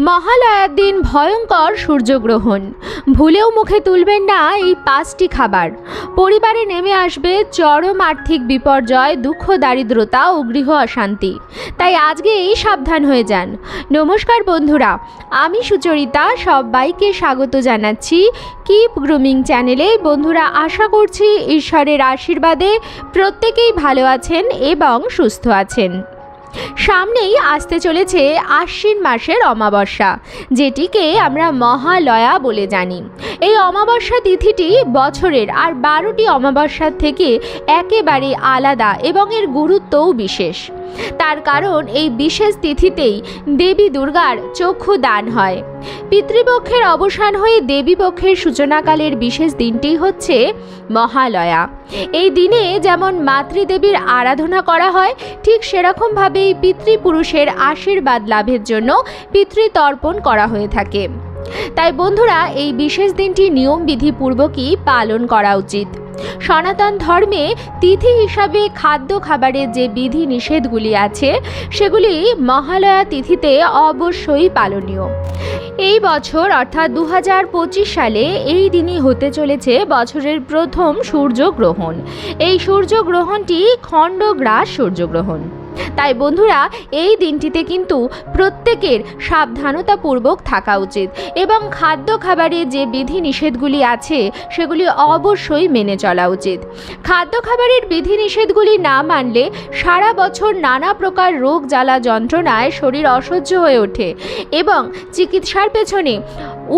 মহালয়ার দিন ভয়ঙ্কর সূর্যগ্রহণ। ভুলেও মুখে তুলবেন না এই পাঁচটি খাবার। পরিবারে নেমে আসবে চরম আর্থিক বিপর্যয়, দুঃখ, দারিদ্রতা ও গৃহ অশান্তি। তাই আজকে এই সাবধান হয়ে যান। নমস্কার বন্ধুরা, আমি সুচরিতা, সবাইকে স্বাগত জানাচ্ছি কিপ গ্রুমিং চ্যানেলে। বন্ধুরা, আশা করছি ঈশ্বরের আশীর্বাদে প্রত্যেকেই ভালো আছেন এবং সুস্থ আছেন। সামনেই আসতে চলেছে আশ্বিন মাসের অমাবস্যা, যেটিকে আমরা মহালয়া বলে জানি। এই অমাবস্যা তিথিটি বছরের আর বারোটি অমাবস্যার থেকে একেবারে আলাদা এবং এর গুরুত্বও বিশেষ। তার কারণ এই বিশেষ তিথিতেই দেবী দুর্গার চক্ষু দান হয়। পিতৃপক্ষের অবসান হয়ে দেবীপক্ষের সূচনাকালের বিশেষ দিনটি হচ্ছে মহালয়া। এই দিনে যেমন মাতৃদেবীর আরাধনা করা হয়, ঠিক সেরকমভাবেই পিতৃপুরুষের আশীর্বাদ লাভের জন্য পিতৃতর্পণ করা হয়ে থাকে। তাই বন্ধুরা, এই বিশেষ দিনটি নিয়মবিধি পূর্বকই পালন করা উচিত। সনাতন ধর্মে তিথি হিসাবে খাদ্য খাবারের যে বিধি নিষেধগুলি আছে, সেগুলি মহালয়া তিথিতে অবশ্যই পালনীয়। এই বছর, অর্থাৎ দু হাজার পঁচিশ সালে, এই দিনই হতে চলেছে বছরের প্রথম সূর্যগ্রহণ। এই সূর্যগ্রহণটি খণ্ডগ্রাস সূর্যগ্রহণ। তাই বন্ধুরা, এই দিনটিতে কিন্তু প্রত্যেকের সাবধানতাপূর্বক থাকা উচিত এবং খাদ্য খাবারে যে বিধি নিষেধগুলি আছে, সেগুলি অবশ্যই মেনে চলা উচিত। খাদ্য খাবারের বিধি নিষেধগুলি না মানলে সারা বছর নানা প্রকার রোগ জ্বালা যন্ত্রণায় শরীর অসহ্য হয়ে ওঠে এবং চিকিৎসার পেছনে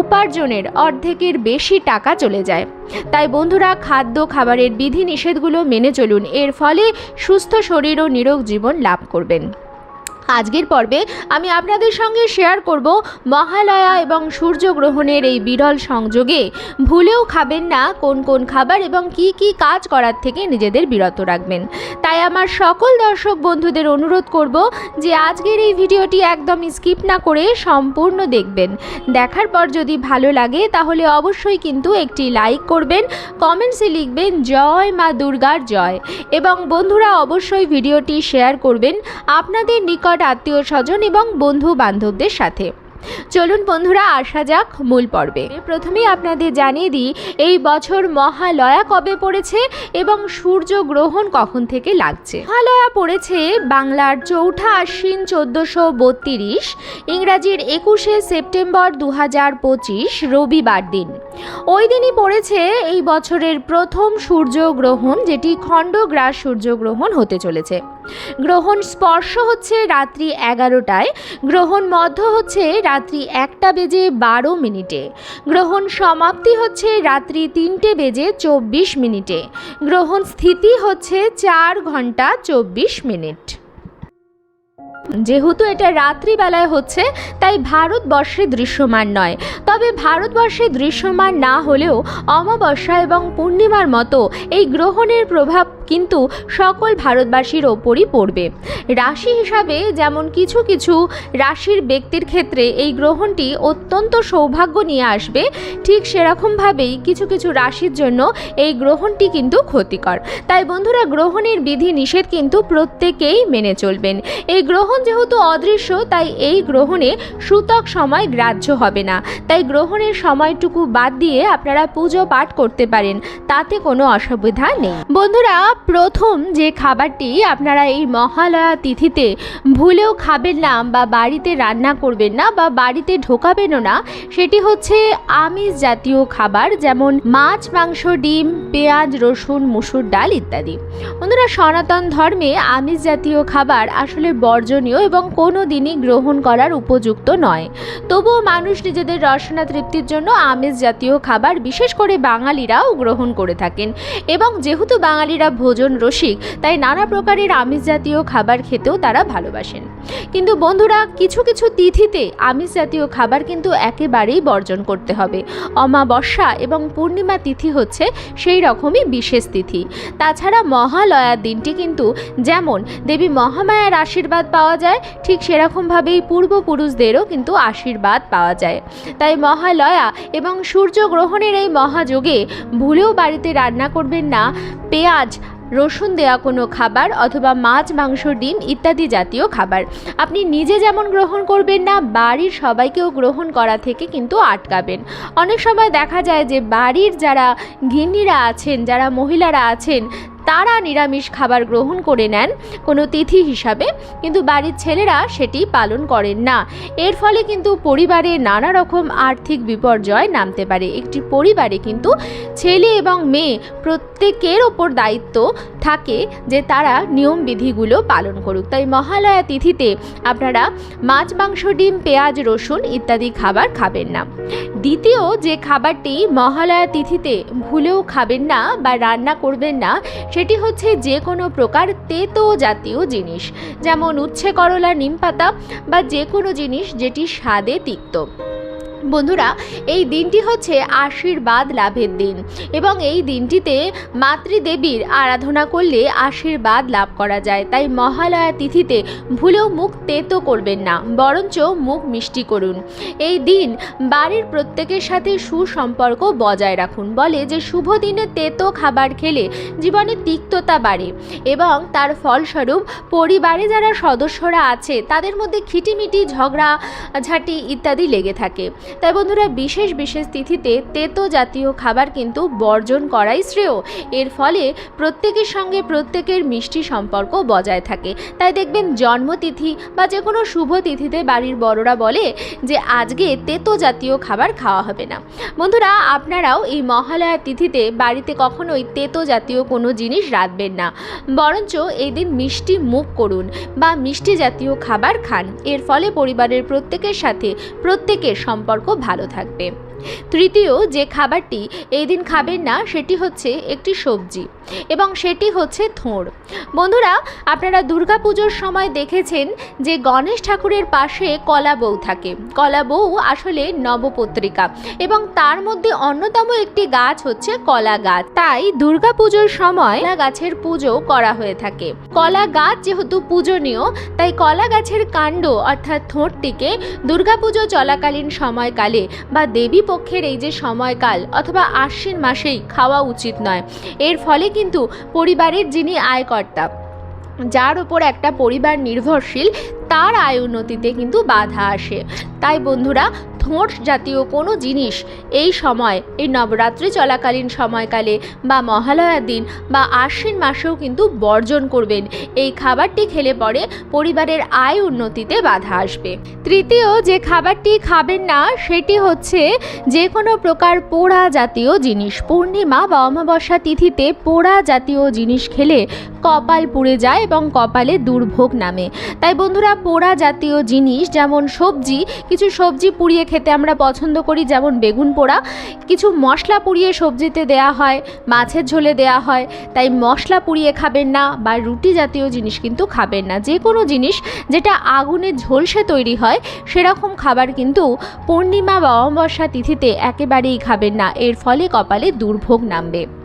উপার্জনের অর্ধেকের বেশি টাকা চলে যায়। তাই বন্ধুরা, খাদ্য খাবারের বিধি নিষেধগুলো মেনে চলুন। এর ফলে সুস্থ শরীর ও নিরোগ জীবন লাভ করবেন। আজকের পর্বে আমি আপনাদের সঙ্গে শেয়ার করব মহালয়া এবং সূর্যগ্রহণের এই বিরল সংযোগে। ভুলেও খাবেন না কোন কোন খাবার এবং কি কি কাজ করার থেকে নিজেদের বিরত রাখবেন। তাই আমার সকল দর্শক বন্ধুদের অনুরোধ করব যে আজকের এই ভিডিওটি একদম স্কিপ না করে সম্পূর্ণ দেখবেন। দেখার পর যদি ভালো লাগে তাহলে অবশ্যই কিন্তু একটি লাইক করবেন কমেন্টসে লিখবেন, জয় মা দুর্গার জয়। এবং বন্ধুরা অবশ্যই ভিডিওটি শেয়ার করবেন। আপনাদের নিকট আত্মীয় স্বজন এবং বন্ধু বান্ধবদের সাথে। চলুন বন্ধুরা, আসা যাক মূল পর্বে। প্রথমেই আপনাদের জানিয়ে দিই, এই বছর মহালয়া কবে পড়েছে এবং সূর্য গ্রহণ কখন থেকে লাগছে? মহালয়া পড়েছে বাংলার চৌঠা আশ্বিন চোদ্দোশো বত্রিশ, ইংরাজির একুশে সেপ্টেম্বর দু হাজার পঁচিশ, রবিবার দিন। ওই দিনই পড়েছে এই বছরের প্রথম সূর্যগ্রহণ, যেটি খণ্ডগ্রাস সূর্যগ্রহণ হতে চলেছে। গ্রহণ স্পর্শ হচ্ছে রাত্রি এগারোটায়, গ্রহণ মধ্য হচ্ছে রাত্রি একটা বেজে বারো মিনিটে। গ্রহণ সমাপ্তি হচ্ছে রাত্রি তিনটে বেজে চব্বিশ মিনিটে। গ্রহণ স্থিতি হচ্ছে চার ঘণ্টা চব্বিশ মিনিট। যেহেতু এটা রাত্রিবেলায় হচ্ছে, তাই ভারতবর্ষে দৃশ্যমান নয়। তবে ভারতবর্ষে দৃশ্যমান না হলেও অমাবস্যা এবং পূর্ণিমার মতো এই গ্রহণের প্রভাব কিন্তু সকল ভারতবাসীর ওপরই পড়বে। রাশি হিসাবে যেমন কিছু কিছু রাশির ব্যক্তির ক্ষেত্রে এই গ্রহণটি অত্যন্ত সৌভাগ্য নিয়ে আসবে, ঠিক সেরকমভাবেই কিছু কিছু রাশির জন্য এই গ্রহণটি কিন্তু ক্ষতিকর। তাই বন্ধুরা, গ্রহণের বিধি নিষেধ কিন্তু প্রত্যেকেই মেনে চলবেন। এই গ্রহণ যেহেতু অদৃশ্য, তাই এই গ্রহণে সূতক সময় গ্রাহ্য হবে না। তাই গ্রহণের সময়টুকু বাদ দিয়ে আপনারা পুজো পাঠ করতে পারেন, তাতে কোনো অসুবিধা নেই। বন্ধুরা প্রথম যে খাবারটি আপনারা এই মহালয়া তিথিতে ভুলেও খাবেন না বা বাড়িতে রান্না করবেন না বা বাড়িতে ঢোকাবেনও না, সেটি হচ্ছে আমিষ জাতীয় খাবার যেমন মাছ, মাংস, ডিম, পেঁয়াজ, রসুন, মুসুর ডাল ইত্যাদি। বন্ধুরা, সনাতন ধর্মে আমিষ জাতীয় খাবার আসলে বর্জনীয় এবং কোনো দিনই গ্রহণ করার উপযুক্ত নয়। তবুও মানুষ নিজেদের রসনা তৃপ্তির জন্য আমিষ জাতীয় খাবার বিশেষ করে বাঙালিরাও গ্রহণ করে থাকেন এবং যেহেতু বাঙালিরা ভোজন রসিক, তাই নানা প্রকারের আমিষ জাতীয় খাবার খেতেও তারা ভালোবাসেন। কিন্তু বন্ধুরা, কিছু কিছু তিথিতে আমিষ জাতীয় খাবার কিন্তু একেবারেই বর্জন করতে হবে। অমাবস্যা এবং পূর্ণিমা তিথি হচ্ছে সেই রকমই বিশেষ তিথি। তাছাড়া মহালয়ার দিনটি কিন্তু যেমন দেবী মহামায়ার আশীর্বাদ পাওয়া যায়, ঠিক সেরকমভাবেই পূর্বপুরুষদেরও কিন্তু আশীর্বাদ পাওয়া যায়। তাই মহালয়া এবং সূর্যগ্রহণের এই মহাযোগে ভুলেও বাড়িতে রান্না করবেন না, পেঁয়াজ রসুন দেওয়া কোনো খাবার অথবা মাছ, মাংস, ডিম ইত্যাদি জাতীয় খাবার। আপনি নিজে যেমন গ্রহণ করবেন না, বাড়ির সবাইকেও গ্রহণ করা থেকে কিন্তু আটকাবেন। অনেক সময় দেখা যায় যে বাড়ির যারা গিন্নিরা আছেন, যারা মহিলারা আছেন তারা নিরামিষ খাবার গ্রহণ করে নেন কোনো তিথি হিসাবে। কিন্তু বাড়ির ছেলেরা সেটি পালন করেন না। এর ফলে কিন্তু পরিবারে নানা রকম আর্থিক বিপর্যয় নামতে পারে। একটি পরিবারে কিন্তু ছেলে এবং মেয়ে প্রত্যেকের ওপর দায়িত্ব থাকে যে তারা নিয়মবিধিগুলো পালন করুক। তাই মহালয়া তিথিতে আপনারা মাছ, মাংস, ডিম, পেঁয়াজ, রসুন ইত্যাদি খাবার খাবেন না। দ্বিতীয় যে খাবারটি মহালয়া তিথিতে ভুলেও খাবেন না বা রান্না করবেন না সেটি হচ্ছে যে কোনো প্রকার তেতো জাতীয় জিনিস, যেমন উচ্ছে করলা, নিম পাতা বা যে কোনো জিনিস যেটি স্বাদে তিক্ত। বন্ধুরা, এই দিনটি হচ্ছে আশীর্বাদ লাভের দিন এবং এই দিনটিতে মাতৃদেবীর আরাধনা করলে আশীর্বাদ লাভ করা যায়। তাই মহালয়া তিথিতে ভুলেও মুখ তেতো করবেন না, বরঞ্চ মুখ মিষ্টি করুন। এই দিন বাড়ির প্রত্যেকের সাথে সুসম্পর্ক বজায় রাখুন। বলে যে, শুভ দিনে তেতো খাবার খেলে জীবনে তিক্ততা বাড়ে এবং তার ফলস্বরূপ পরিবারে যারা সদস্যরা আছে, তাদের মধ্যে খিটিমিটি, ঝগড়া, ঝাঁটি ইত্যাদি লেগে থাকে। তাই বন্ধুরা বিশেষ বিশেষ তিথিতে তেতো জাতীয় খাবার কিন্তু বর্জন করাই শ্রেয়। এর ফলে প্রত্যেকের সঙ্গে প্রত্যেকের মিষ্টি সম্পর্ক বজায় থাকে। তাই দেখবেন জন্মতিথি বা যে কোনো শুভ তিথিতে বাড়ির বড়রা বলে যে, আজকে তেতো জাতীয় খাবার খাওয়া হবে না। বন্ধুরা, আপনারাও এই মহালয়া তিথিতে বাড়িতে কখনোই তেতো জাতীয় কোনো জিনিস রাঁধবেন না। বরঞ্চ এই দিন মিষ্টি মুখ করুন বা মিষ্টি জাতীয় খাবার খান। এর ফলে পরিবারের প্রত্যেকের সাথে প্রত্যেকের সম্পর্ক ভালো থাকবে। তৃতীয় যে খাবারটি এই দিন খাবেন না, সেটি হচ্ছে একটি সবজি এবং সেটি হচ্ছে থোঁড়। বন্ধুরা, আপনারা দুর্গাপুজোর সময় দেখেছেন যে গণেশ ঠাকুরের পাশে কলা বউ থাকে। কলা বউ আসলে নবপত্রিকা এবং তার মধ্যে অন্যতম একটি গাছ হচ্ছে কলা গাছ। তাই দুর্গাপুজোর সময় কলা গাছের পুজো করা হয়ে থাকে। কলা গাছ যেহেতু পূজনীয়, তাই কলা গাছের কাণ্ড অর্থাৎ থোঁটটিকে দুর্গাপুজো চলাকালীন সময়কালে বা দেবী পক্ষের এই যে সময়কাল অথবা আশ্বিন মাসেই খাওয়া উচিত নয়। এর ফলে কিন্তু পরিবারের যিনি আয়কর্তা, যার ওপর একটা পরিবার নির্ভরশীল তার আয় উন্নতিতে কিন্তু বাধা আসে। তাই বন্ধুরা থোঁট জাতীয় কোনো জিনিস এই সময়, এই নবরাত্রি চলাকালীন সময়কালে বা মহালয়ার দিন বা আশ্বিন মাসেও কিন্তু বর্জন করবেন। এই খাবারটি খেলে পরে পরিবারের আয় উন্নতিতে বাধা আসবে। তৃতীয় যে খাবারটি খাবেন না, সেটি হচ্ছে যে কোনো প্রকার পোড়া জাতীয় জিনিস। পূর্ণিমা বা অমাবস্যা তিথিতে পোড়া জাতীয় জিনিস খেলে কপাল পুড়ে যায় এবং কপালে দুর্ভোগ নামে। তাই বন্ধুরা পোড়া জাতীয় জিনিস, যেমন সবজি, কিছু সবজি পুড়িয়ে খেতে আমরা পছন্দ করি, যেমন বেগুন পোড়া। কিছু মশলা পুড়িয়ে সবজিতে দেয়া হয়, মাছের ঝোলে দেয়া হয়, তাই মশলা পুড়িয়ে খাবেন না বা রুটি জাতীয় জিনিস কিন্তু খাবেন না। যে কোনো জিনিস যেটা আগুনে ঝলসে তৈরি হয়, সেরকম খাবার কিন্তু পূর্ণিমা বা অমাবস্যা তিথিতে একেবারেই খাবেন না। এর ফলে কপালে দুর্ভোগ নামবে।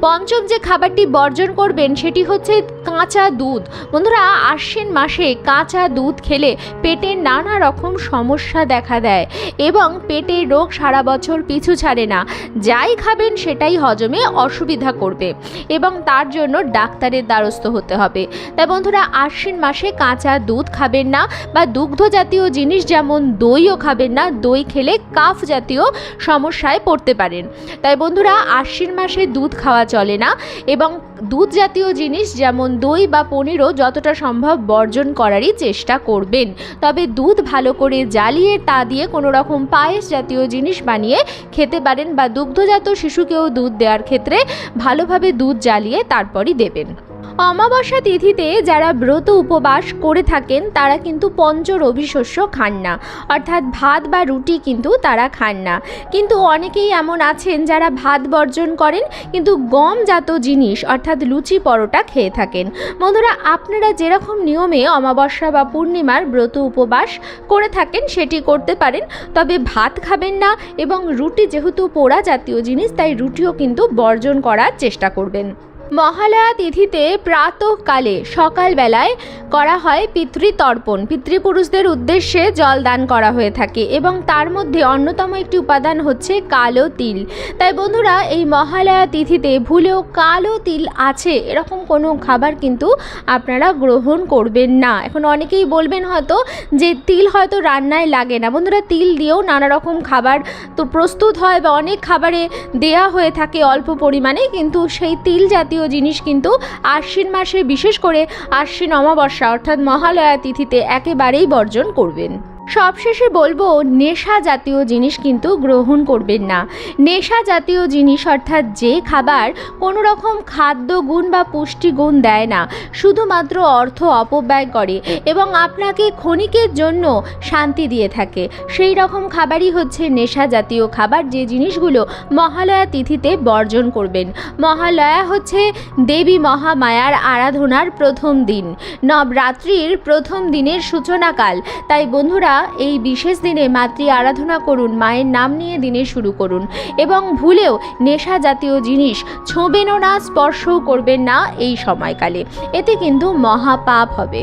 পঞ্চম যে খাবারটি বর্জন করবেন সেটি হচ্ছে কাঁচা দুধ। বন্ধুরা, আশ্বিন মাসে কাঁচা দুধ খেলে পেটের নানা রকম সমস্যা দেখা দেয় এবং পেটের রোগ সারা বছর পিছু ছাড়ে না। যাই খাবেন সেটাই হজমে অসুবিধা করবে এবং তার জন্য ডাক্তারের দ্বারস্থ হতে হবে। তাই বন্ধুরা, আশ্বিন মাসে কাঁচা দুধ খাবেন না বা দুগ্ধ জাতীয় জিনিস যেমন দইও খাবেন না, দই খেলে কাফ জাতীয় সমস্যায় পড়তে পারেন। তাই বন্ধুরা, আশ্বিন মাসে দুধ খাওয়া চলে না। এবং দুধ জাতীয় জিনিস যেমন দই বা পনিরও যতটা সম্ভব বর্জন করারই চেষ্টা করবেন। তবে দুধ ভালো করে জ্বালিয়ে তা দিয়ে কোনো রকম পায়েস জাতীয় জিনিস বানিয়ে খেতে পারেন বা দুগ্ধজাত শিশুকেও দুধ দেওয়ার ক্ষেত্রে ভালোভাবে দুধ জ্বালিয়ে তারপরই দেবেন। অমাবস্যা তিথিতে যারা ব্রত উপবাস করে থাকেন, তারা কিন্তু পঞ্চ রবি শস্য খান না। অর্থাৎ ভাত বা রুটি কিন্তু তারা খান না। কিন্তু অনেকেই এমন আছেন যারা ভাত বর্জন করেন, কিন্তু গমজাত জিনিস, অর্থাৎ লুচি পরোটা খেয়ে থাকেন। বন্ধুরা, আপনারা যেরকম নিয়মে অমাবস্যা বা পূর্ণিমার ব্রত উপবাস করে থাকেন, সেটি করতে পারেন। তবে ভাত খাবেন না এবং রুটি যেহেতু পোড়া জাতীয় জিনিস, তাই রুটিও কিন্তু বর্জন করার চেষ্টা করবেন। মহালয়া তিথিতে প্রাতঃকালে সকালবেলায় করা হয় পিতৃতর্পণ। পিতৃপুরুষদের উদ্দেশ্যে জল দান করা হয়ে থাকে এবং তার মধ্যে অন্যতম একটি উপাদান হচ্ছে কালো তিল। তাই বন্ধুরা, এই মহালয়া তিথিতে ভুলেও কালো তিল আছে, এরকম কোনো খাবার কিন্তু আপনারা গ্রহণ করবেন না। এখন অনেকেই বলবেন হয়তো যে তিল হয়তো রান্নায় লাগে না। বন্ধুরা, তিল দিয়েও নানা রকম খাবার তো প্রস্তুত হয় বা অনেক খাবারে দেয়া হয়ে থাকে অল্প পরিমাণে, কিন্তু সেই তিল জাতীয় জিনিস কিন্তু আশ্বিন মাসে বিশেষ করে আশ্বিন অমাবস্যা অর্থাৎ মহালয়া তিথিতে একেবারেই বর্জন করবেন। সবশেষে বলব, নেশা জাতীয় জিনিস কিন্তু গ্রহণ করবেন না। নেশা জাতীয় জিনিস অর্থাৎ যে খাবার কোনো রকম খাদ্য গুণ বা পুষ্টি গুণ দেয় না, শুধুমাত্র অর্থ অপব্যয় করে এবং আপনাকে ক্ষণিকের জন্য শান্তি দিয়ে থাকে। সেই রকম খাবারই হচ্ছে নেশা জাতীয় খাবার, যে জিনিসগুলো মহালয়া তিথিতে বর্জন করবেন। মহালয়া হচ্ছে দেবী মহামায়ার আরাধনার প্রথম দিন। নবরাত্রির প্রথম দিনের সূচনাকাল। তাই বন্ধুরা এই বিশেষ দিনে মাতৃ আরাধনা করুন, মায়ের নাম নিয়ে দিনে শুরু করুন এবং ভুলেও নেশা জাতীয় জিনিস ছোঁবেনও না, স্পর্শও করবেন না এই সময়কালে। এতে কিন্তু মহাপাপ হবে।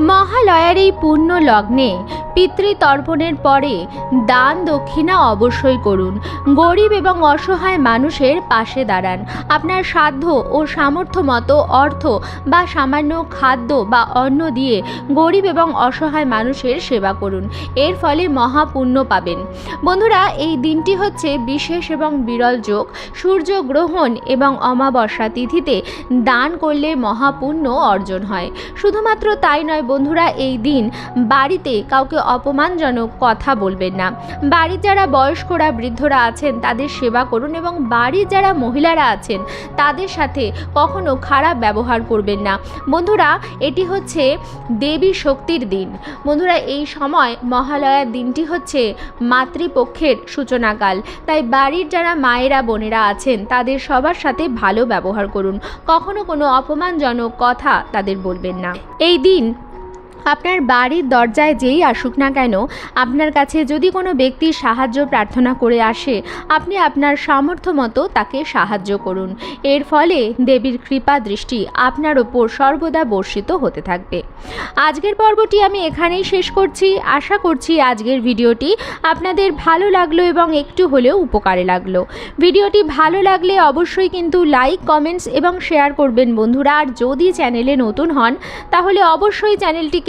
মহালয়ার এই পূর্ণ লগ্নে পিতৃতর্পণের পরে দান দক্ষিণা অবশ্যই করুন। গরিব এবং অসহায় মানুষের পাশে দাঁড়ান। আপনার সাধ্য ও সামর্থ্য মতো অর্থ বা সামান্য খাদ্য বা অন্ন দিয়ে গরিব এবং অসহায় মানুষের সেবা করুন। এর ফলে মহাপুণ্য পাবেন। বন্ধুরা, এই দিনটি হচ্ছে বিশেষ এবং বিরল যোগ। সূর্যগ্রহণ এবং অমাবস্যা তিথিতে দান করলে মহাপুণ্য অর্জন হয়। শুধুমাত্র তাই নয় বন্ধুরা, এই দিন বাড়িতে কাউকে অপমানজনক কথা বলবেন না। বাড়ির যারা বয়স্করা, বৃদ্ধরা আছেন, তাদের সেবা করুন এবং বাড়ির যারা মহিলারা আছেন, তাদের সাথে কখনো খারাপ ব্যবহার করবেন না। বন্ধুরা, এটি হচ্ছে দেবী শক্তির দিন। বন্ধুরা, এই সময় মহালয়ার দিনটি হচ্ছে মাতৃপক্ষের সূচনাকাল। তাই বাড়ির যারা মায়েরা, বোনেরা আছেন, তাদের সবার সাথে ভালো ব্যবহার করুন। কখনো কোনো অপমানজনক কথা তাদের বলবেন না। এই দিন আপনার বাড়ির দরজায় যেই আসুক না কেন, আপনার কাছে যদি কোনো ব্যক্তির সাহায্য, প্রার্থনা করে আসে, আপনি আপনার সামর্থ্য মতো তাকে সাহায্য করুন। এর ফলে দেবীর কৃপা দৃষ্টি আপনার ওপর সর্বদা বর্ষিত হতে থাকবে। আজকের পর্বটি আমি এখানেই শেষ করছি। আশা করছি আজকের ভিডিওটি আপনাদের ভালো লাগল এবং একটু হলেও উপকারে লাগল। ভিডিওটি ভালো লাগলে অবশ্যই কিন্তু লাইক, কমেন্টস এবং শেয়ার করবেন বন্ধুরা। আর যদি চ্যানেলে নতুন হন, তাহলে অবশ্যই